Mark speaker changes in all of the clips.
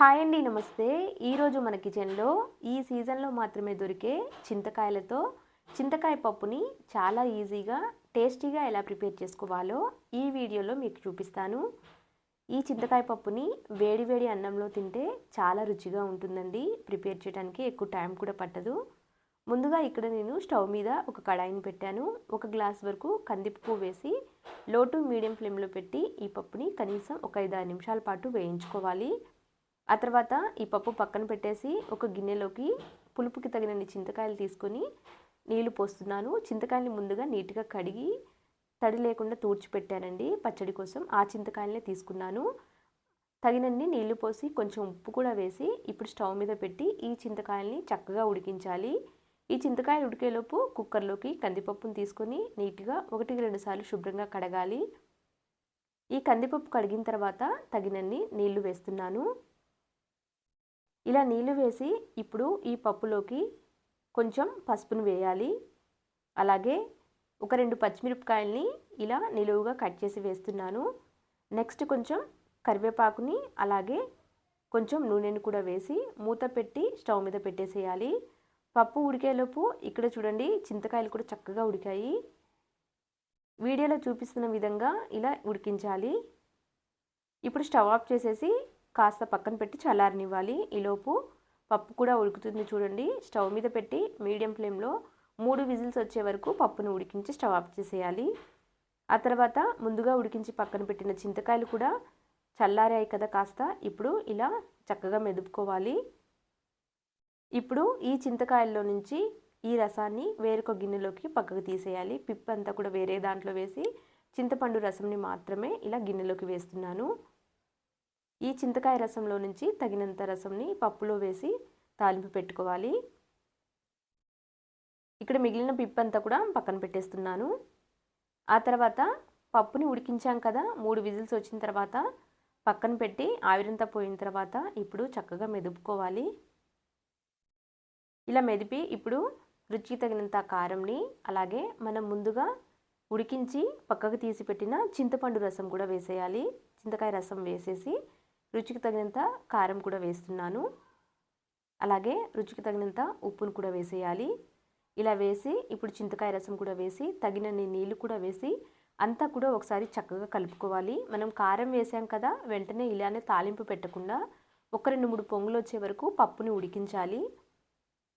Speaker 1: Hi అండి నమస్తే. ఈరోజు మన కిచెన్లో ఈ సీజన్లో మాత్రమే దొరికే చింతకాయలతో చింతకాయ పప్పుని చాలా ఈజీగా టేస్టీగా ఎలా ప్రిపేర్ చేసుకోవాలో ఈ వీడియోలో మీకు చూపిస్తాను. ఈ చింతకాయ పప్పుని వేడి వేడి అన్నంలో తింటే చాలా రుచిగా ఉంటుందండి. ప్రిపేర్ చేయడానికి ఎక్కువ టైం కూడా పట్టదు. ముందుగా ఇక్కడ నేను స్టవ్ మీద ఒక కడాయిని పెట్టాను. ఒక గ్లాస్ వరకు కందిపప్పు వేసి లో టు మీడియం ఫ్లేమ్లో పెట్టి ఈ పప్పుని కనీసం ఒక ఐదు ఆరు నిమిషాల పాటు వేయించుకోవాలి. ఆ తర్వాత ఈ పప్పు పక్కన పెట్టేసి ఒక గిన్నెలోకి పులుపుకి తగినన్ని చింతకాయలు తీసుకొని నీళ్ళు పోస్తున్నాను. చింతకాయల్ని ముందుగా నీట్గా కడిగి తడి లేకుండా తూడ్చిపెట్టానండి పచ్చడి కోసం ఆ చింతకాయలనే తీసుకున్నాను. తగినన్ని నీళ్ళు పోసి కొంచెం ఉప్పు కూడా వేసి ఇప్పుడు స్టవ్ మీద పెట్టి ఈ చింతకాయల్ని చక్కగా ఉడికించాలి. ఈ చింతకాయలు ఉడికేలోపు కుక్కర్లోకి కందిపప్పును తీసుకొని నీట్గా ఒకటికి రెండు సార్లు శుభ్రంగా కడగాలి. ఈ కందిపప్పు కడిగిన తర్వాత తగినన్ని నీళ్ళు వేస్తున్నాను. ఇలా నీళ్ళు వేసి ఇప్పుడు ఈ పప్పులోకి కొంచెం పసుపును వేయాలి. అలాగే ఒక రెండు పచ్చిమిరపకాయల్ని ఇలా నిలువుగా కట్ చేసి వేస్తున్నాను. నెక్స్ట్ కొంచెం కరివేపాకుని అలాగే కొంచెం నూనెను కూడా వేసి మూత పెట్టి స్టవ్ మీద పెట్టేసేయాలి. పప్పు ఉడికేలోపు ఇక్కడ చూడండి చింతకాయలు కూడా చక్కగా ఉడికాయి. వీడియోలో చూపిస్తున్న విధంగా ఇలా ఉడికించాలి. ఇప్పుడు స్టవ్ ఆఫ్ చేసేసి కాస్త పక్కన పెట్టి చల్లారనివ్వాలి. ఈలోపు పప్పు కూడా ఉడుకుతుంది చూడండి. స్టవ్ మీద పెట్టి మీడియం ఫ్లేమ్లో మూడు విజిల్స్ వచ్చే వరకు పప్పును ఉడికించి స్టవ్ ఆఫ్ చేసేయాలి. ఆ తర్వాత ముందుగా ఉడికించి పక్కన పెట్టిన చింతకాయలు కూడా చల్లారాయి కదా కాస్త. ఇప్పుడు ఇలా చక్కగా మెదుపుకోవాలి. ఇప్పుడు ఈ చింతకాయల్లో నుంచి ఈ రసాన్ని వేరొక గిన్నెలోకి పక్కకు తీసేయాలి. పిప్పంతా కూడా వేరే దాంట్లో వేసి చింతపండు రసంని మాత్రమే ఇలా గిన్నెలోకి వేస్తున్నాను. ఈ చింతకాయ రసంలో నుంచి తగినంత రసంని పప్పులో వేసి తాలింపు పెట్టుకోవాలి. ఇక్కడ మిగిలిన పిప్పంతా కూడా పక్కన పెట్టేస్తున్నాను. ఆ తర్వాత పప్పుని ఉడికించాం కదా మూడు విజిల్స్ వచ్చిన తర్వాత పక్కన పెట్టి ఆవిరంతా పోయిన తర్వాత ఇప్పుడు చక్కగా మెదుపుకోవాలి. ఇలా మెదిపి ఇప్పుడు రుచికి తగినంత కారంని అలాగే మనం ముందుగా ఉడికించి పక్కకు తీసి పెట్టిన చింతపండు రసం కూడా వేసేయాలి. చింతకాయ రసం వేసేసి రుచికి తగినంత కారం కూడా వేస్తున్నాను. అలాగే రుచికి తగినంత ఉప్పును కూడా వేసేయాలి. ఇలా వేసి ఇప్పుడు చింతకాయ రసం కూడా వేసి తగినన్ని నీళ్ళు కూడా వేసి అంతా కూడా ఒకసారి చక్కగా కలుపుకోవాలి. మనం కారం వేసాం కదా వెంటనే ఇలానే తాలింపు పెట్టకుండా ఒక రెండు మూడు పొంగులు వచ్చే వరకు పప్పుని ఉడికించాలి.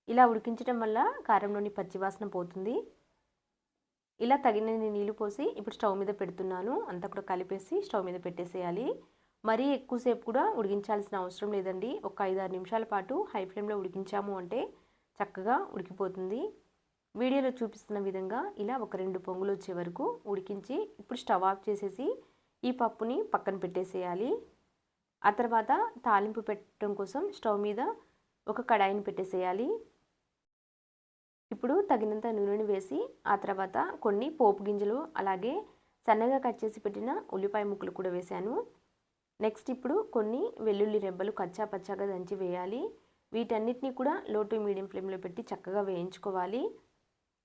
Speaker 1: ఇలా ఉడికించడం వల్ల కారంలోని పచ్చివాసన పోతుంది. ఇలా తగినన్ని నీళ్ళు పోసి ఇప్పుడు స్టవ్ మీద పెడుతున్నాను. అంతా కూడా కలిపేసి స్టవ్ మీద పెట్టేసేయాలి. మరీ ఎక్కువసేపు కూడా ఉడికించాల్సిన అవసరం లేదండి. ఒక ఐదారు నిమిషాల పాటు హై ఫ్లేమ్లో ఉడికించాము అంటే చక్కగా ఉడికిపోతుంది. వీడియోలో చూపిస్తున్న విధంగా ఇలా ఒక రెండు పొంగులు వచ్చే వరకు ఉడికించి ఇప్పుడు స్టవ్ ఆఫ్ చేసేసి ఈ పప్పుని పక్కన పెట్టేసేయాలి. ఆ తర్వాత తాలింపు పెట్టడం కోసం స్టవ్ మీద ఒక కడాయిని పెట్టేసేయాలి. ఇప్పుడు తగినంత నూనెని వేసి ఆ తర్వాత కొన్ని పోపు గింజలు అలాగే సన్నగా కట్ చేసి పెట్టిన ఉల్లిపాయ ముక్కలు కూడా వేశాను. నెక్స్ట్ ఇప్పుడు కొన్ని వెల్లుల్లి రెబ్బలు కచ్చా పచ్చాగా దంచి వేయాలి. వీటన్నిటిని కూడా లో టు మీడియం ఫ్లేమ్లో పెట్టి చక్కగా వేయించుకోవాలి.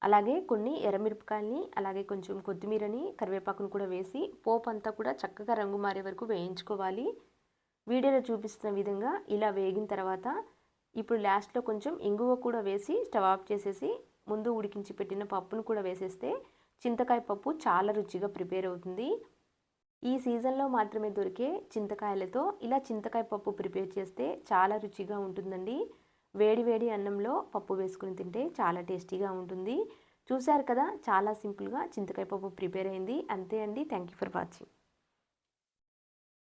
Speaker 1: అలాగే కొన్ని ఎర్రమిరపకాయలని అలాగే కొంచెం కొత్తిమీరని కరివేపాకును కూడా వేసి పోపు అంతా కూడా చక్కగా రంగు మారే వరకు వేయించుకోవాలి. వీడియోలో చూపిస్తున్న విధంగా ఇలా వేగిన తర్వాత ఇప్పుడు లాస్ట్లో కొంచెం ఇంగువ కూడా వేసి స్టవ్ ఆఫ్ చేసేసి ముందు ఉడికించి పెట్టిన పప్పును కూడా వేసేస్తే చింతకాయ పప్పు చాలా రుచిగా ప్రిపేర్ అవుతుంది. ఈ సీజన్లో మాత్రమే దొరికే చింతకాయలతో ఇలా చింతకాయ పప్పు ప్రిపేర్ చేస్తే చాలా రుచిగా ఉంటుందండి. వేడి వేడి అన్నంలో పప్పు వేసుకుని తింటే చాలా టేస్టీగా ఉంటుంది. చూశారు కదా చాలా సింపుల్గా చింతకాయ పప్పు ప్రిపేర్ అయింది. అంతే అండి. Thank you for watching.